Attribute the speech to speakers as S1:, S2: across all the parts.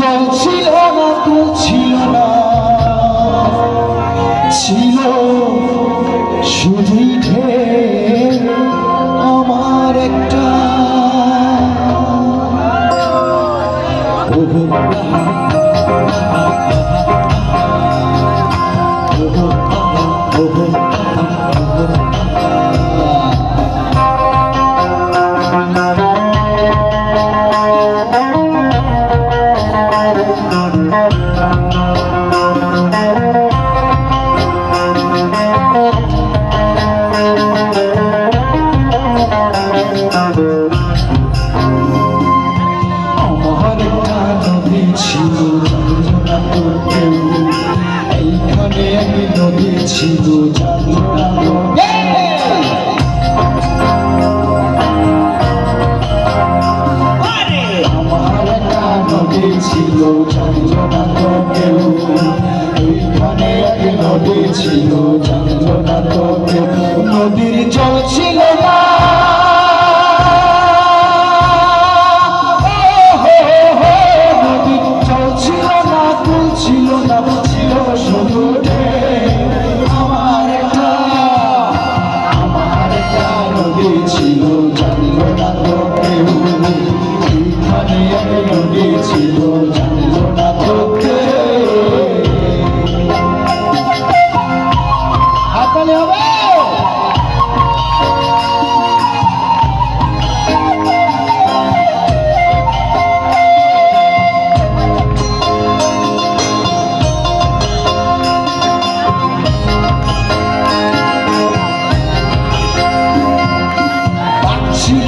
S1: জল ছিল না তো ছিল না ছিল শুধুই আমার একটা ওহো, ছিল জানতো না তো কেউ এইখানে এক নদী ছিল জানতো না তো কেউ নদীর জল ছিল না নদীর জল ছিল না কুল ছিল না ছিল শুধু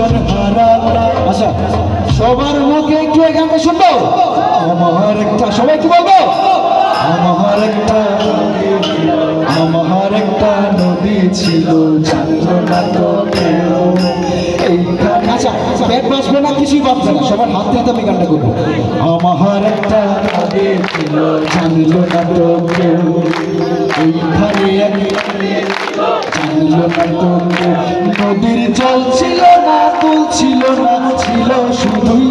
S1: সুজন হারা আচ্ছা সবার মুখে একটু গানটা শুনব? আমার একটা সবাই কি বলব? আমার একটা আমার একটা নদী ছিল আচ্ছা ব্যাট বাজবে না কিছুই বাজবে না, সবার হাতে আমি গানটা করব। আমার একটা নদী ছিল, জানলো না তো জানলো না নদীর জল ছিল না তুল ছিল না ছিল শুধুই